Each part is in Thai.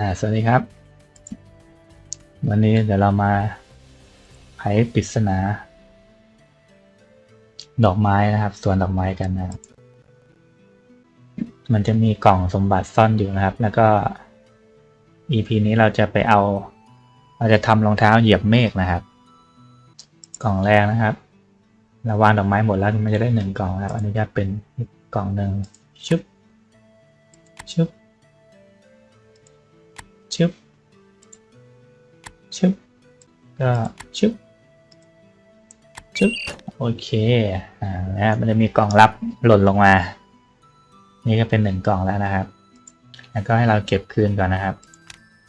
อ่าสวัสดีครับ วันนี้เดี๋ยวเรามาไขปริศนา ดอกไม้นะครับสวนดอกไม้กันนะครับ มันจะมีกล่องสมบัติซ่อนอยู่นะครับ แล้วก็ EP นี้เราจะไปเอา เราจะทำรองเท้าเหยียบเมฆนะครับ กล่องแรกนะครับเราวางดอกไม้หมดแล้วมันจะได้หนึ่งกล่องครับ อันนี้จะเป็นกล่องหนึ่งชึบชึบ ชึบก็ชึบชึบโอเคอ่าแล้วมันจะมีกล่องลับหล่นลงมา นี่ก็เป็นหนึ่งกล่องแล้วนะครับ แล้วก็ให้เราเก็บคืนก่อนนะครับ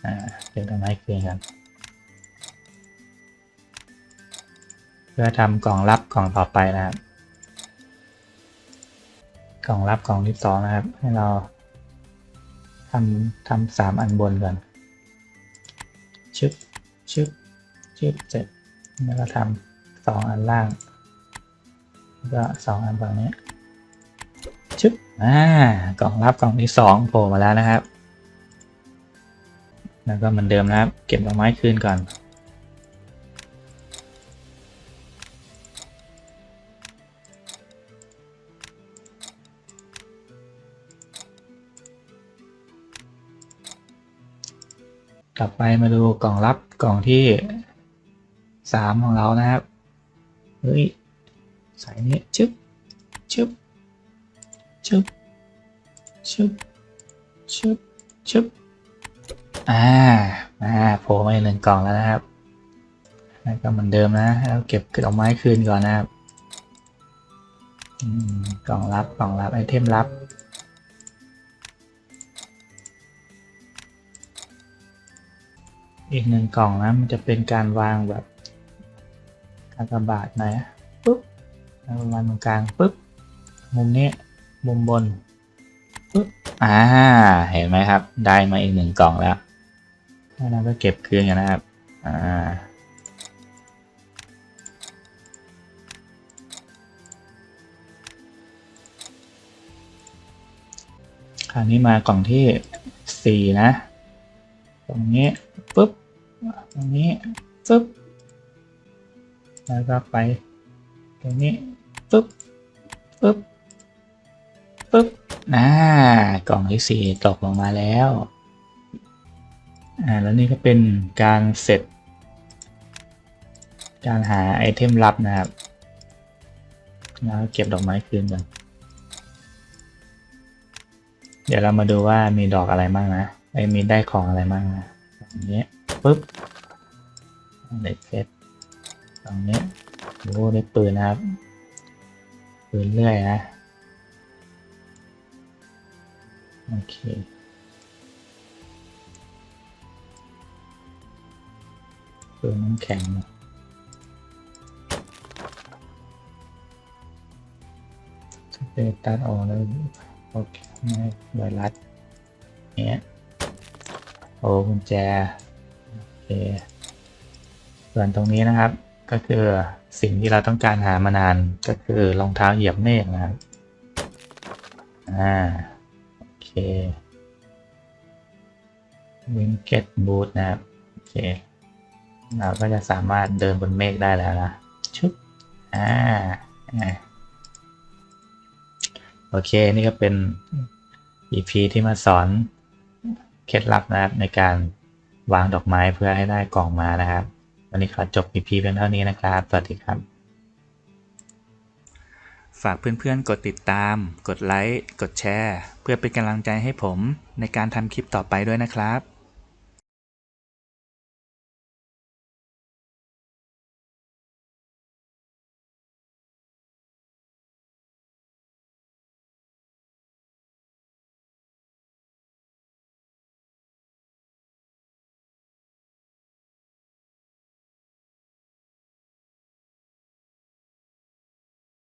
อ่าเก็บดอกไม้คืนกันเพื่อทำกล่องลับกล่องต่อไปนะครับ กล่องลับกล่องที่สองนะครับ ให้เราทำทำสามอันบนก่อนชึบ ชึบชึบเสร็จแล้วก็ทำสองอันล่างแล้วก็สองอันฝั่งนี้ชึบอ่ากล่องลับกล่องที่สองโผล่มาแล้วนะครับ แล้วก็เหมือนเดิมนะครับ เก็บดอกไม้คืนก่อนกลับไปมาดูกล่องลับกล่องที่สามของเรานะครับ เฮ้ยใส่นี้ชึบชึบชึบชึบชึบชึบอ่าอ่าโผล่มาอีกหนึ่งกล่องแล้วนะครับแล้วก็เหมือนเดิมนะแล้วเก็บดอกไม้คืนก่อนนะครับกล่องลับกล่องลับไอเทมลับ อีกหนึ่งกล่องนะมันจะเป็นการวางแบบกากบาทนะปุ๊บแล้ววางตรงกลางปุ๊บมุมนี้มุมบนปุ๊บอ่าเห็นไหมครับ ได้มาอีกหนึ่งกล่องแล้วแล้วเราก็เก็บคืนกันนะครับอ่าคราวนี้มากล่องที่สี่นะ ตรงนี้ ตรงนี้ปุ๊บแล้วก็ไป ตรงนี้ปุ๊บปุ๊บปุ๊บอ่ากล่องที่สี่ตกลงมาแล้วอ่าแล้วนี่ก็เป็นการเสร็จ การหาไอเทมลับนะครับแล้วเก็บดอกไม้คืนกันเดี๋ยวเรามาดูว่ามีดอกอะไรบ้างนะไอมีได้ของอะไรบ้างนะตรงนี้ ปุ๊บได้เพชรตรงนี้โอ้ได้ปืนนะครับ ปืนเลื่อยนะ โอเคปืนน้ำแข็งนะสเปรย์ตัดออกแล้วโอเคไม่ไวรัสเนี้ยโอ้กุญแจ เคส่วนตรงนี้นะครับก็คือสิ่งที่เราต้องการหามานานก็คือรองเท้าเหยียบเมฆนะครับ อ่า โอเควิงเก็ตบูทนะครับ โอเค เราก็จะสามารถเดินบนเมฆได้แล้วนะ ชุบ อ่าอ่าโอเค นี่ก็เป็น EP ที่มาสอนเคล็ดลับนะครับในการ วางดอกไม้เพื่อให้ได้กล่องมานะครับ วันนี้ขอจบ EP เพียงเท่านี้นะครับ สวัสดีครับ ฝากเพื่อนๆ กดติดตาม กดไลค์ กดแชร์ เพื่อเป็นกำลังใจให้ผมในการทำคลิปต่อไปด้วยนะครับ